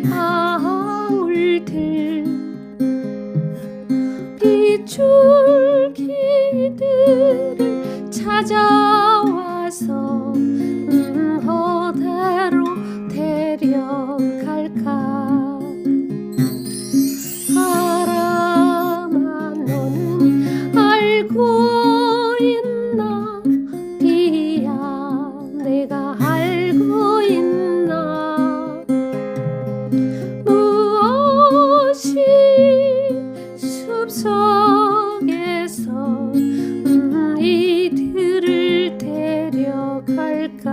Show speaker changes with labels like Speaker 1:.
Speaker 1: 방울들. 비줄기들을 찾아와서 음허대로 데려 있나? 비야 내가 알고 있나? 무엇이 숲속에서 음, 이들을 데려갈까?